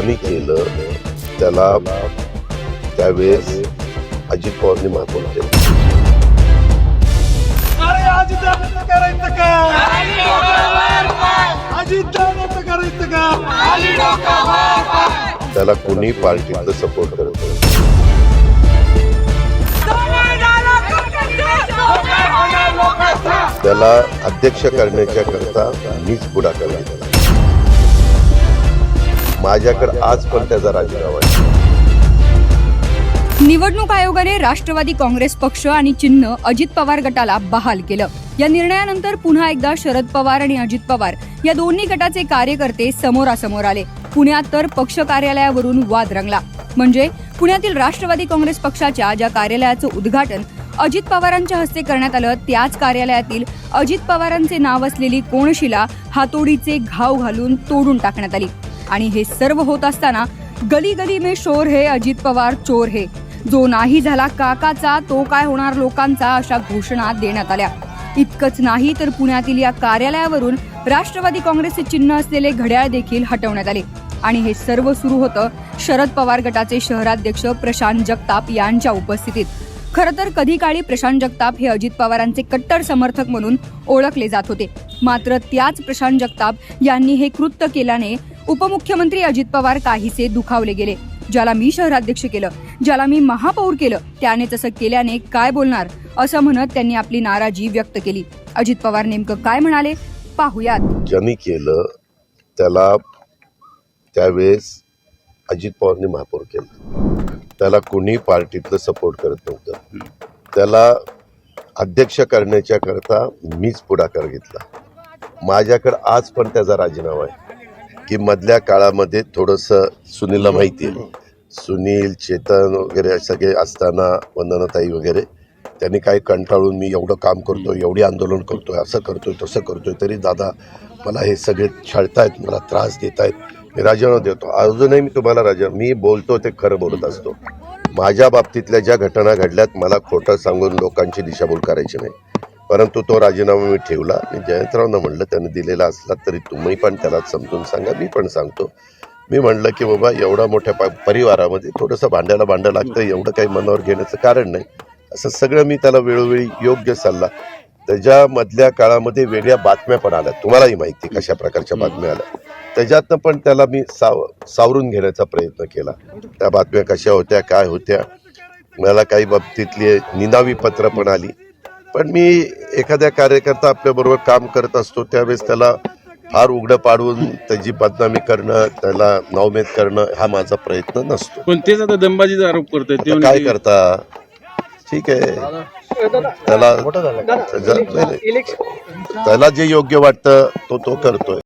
ज्यांनी केलं त्याला त्यावेळेस अजित पवारने मागून केलं. त्याला कुणी पार्टीतलं सपोर्ट करत नाही. त्याला अध्यक्ष करण्याच्या करता मीच पुढाकार घेतला. माझ्याकडे आज पण त्याचा राजीनामा आहे. निवडणूक आयोगाने राष्ट्रवादी काँग्रेस पक्ष आणि चिन्ह अजित पवार गटाला बहाल केलं. या निर्णयानंतर पुन्हा एकदा शरद पवार आणि अजित पवार या दोन्ही गटाचे कार्यकर्ते समोरासमोर आले. पुण्यात तर पक्ष कार्यालयावरून वाद रंगला. म्हणजे पुण्यातील राष्ट्रवादी काँग्रेस पक्षाच्या ज्या कार्यालयाचं उद्घाटन अजित पवारांच्या हस्ते करण्यात आलं त्याच कार्यालयातील अजित पवारांचे नाव असलेली कोणशिला हातोडीचे घाव घालून तोडून टाकण्यात आली. आणि हे सर्व होत असताना गली गली में शोर हे अजित पवार चोर हे. जो नाही झाला काकाचा तो काय होणार लोकांचा अशा घोषणा देण्यात आल्या. इतकंच नाही तर पुण्यातील या कार्यालयावरून राष्ट्रवादी काँग्रेसचे चिन्ह असलेले घड्याळ देखील हटवण्यात आले. आणि हे सर्व सुरू होतं शरद पवार गटाचे शहराध्यक्ष प्रशांत जगताप यांच्या उपस्थितीत. खरं तर कधी काळी प्रशांत जगताप हे अजित पवारांचे कट्टर समर्थक म्हणून ओळखले जात होते. मात्र त्याच प्रशांत जगताप यांनी हे कृत्य केल्याने उपमुख्यमंत्री अजित पवार काहीसे दुखावले गेले ज्याला मी शहराध्यक्ष केलं ज्याला मी महापौर केलं त्याने तसं केल्याने काय बोलणार असं म्हणत त्यांनी आपली नाराजी व्यक्त केली. अजित पवार नेमकं काय म्हणाले? पाहुयात. ज्यांनी केलं त्याला त्यावेळेस अजित पवारने महापौर केलं. त्याला कुणी पार्टीतलं सपोर्ट करत नव्हतं. त्याला अध्यक्ष करण्याच्या करता मीच पुढाकार घेतला. माझ्याकडे आज पण त्याचा राजीनामा आहे. की मधल्या काळामध्ये थोडंसं सुनीलला माहिती आहे. सुनील चेतन वगैरे सगळे असताना वंदनाताई वगैरे त्यांनी काही कंटाळून मी एवढं काम करतो एवढी आंदोलन करतोय असं करतोय तसं करतोय तरी दादा मला हे सगळे छळतायत मला त्रास देत आहेत मी राजीनामा देतो. अजूनही मी तुम्हाला राजा मी बोलतो ते खरं बोलत असतो. माझ्या बाबतीतल्या ज्या घटना घडल्यात मला खोटं सांगून लोकांची दिशाभूल करायची नाही. परंतु तो राजीनामा मी ठेवला. आणि जयंतरावनं म्हणलं त्याने दिलेला असला तरी तुम्ही पण त्याला समजून सांगा मी पण सांगतो. मी म्हणलं की बाबा एवढा मोठ्या प- परिवारामध्ये थोडंसं भांड्याला भांडं लागतं एवढं काही मनावर घेण्याचं कारण नाही. असं सगळं मी त्याला वेळोवेळी योग्य सल्ला. त्याच्यामधल्या काळामध्ये वेगळ्या बातम्या पण आल्या. तुम्हालाही माहिती कशा प्रकारच्या बातम्या आल्या. त्याच्यातनं पण त्याला मी साव सावरून घेण्याचा प्रयत्न केला. त्या बातम्या कशा होत्या काय होत्या मला काही बाबतीतली निनावी पत्र पण आली. पण मी एखाद्या कार्यकर्ता आपल्याबरोबर काम करत असतो त्यावेळेस त्याला फार उघडं पाडून त्याची बदनामी करणं त्याला नवमेद करणं हा माझा प्रयत्न नसतो. पण तेच आता दंबाजीचा आरोप करतायत ते आता काय करता? ठीक आहे. त्याला त्याला जे योग्य वाटतं तो तो करतोय.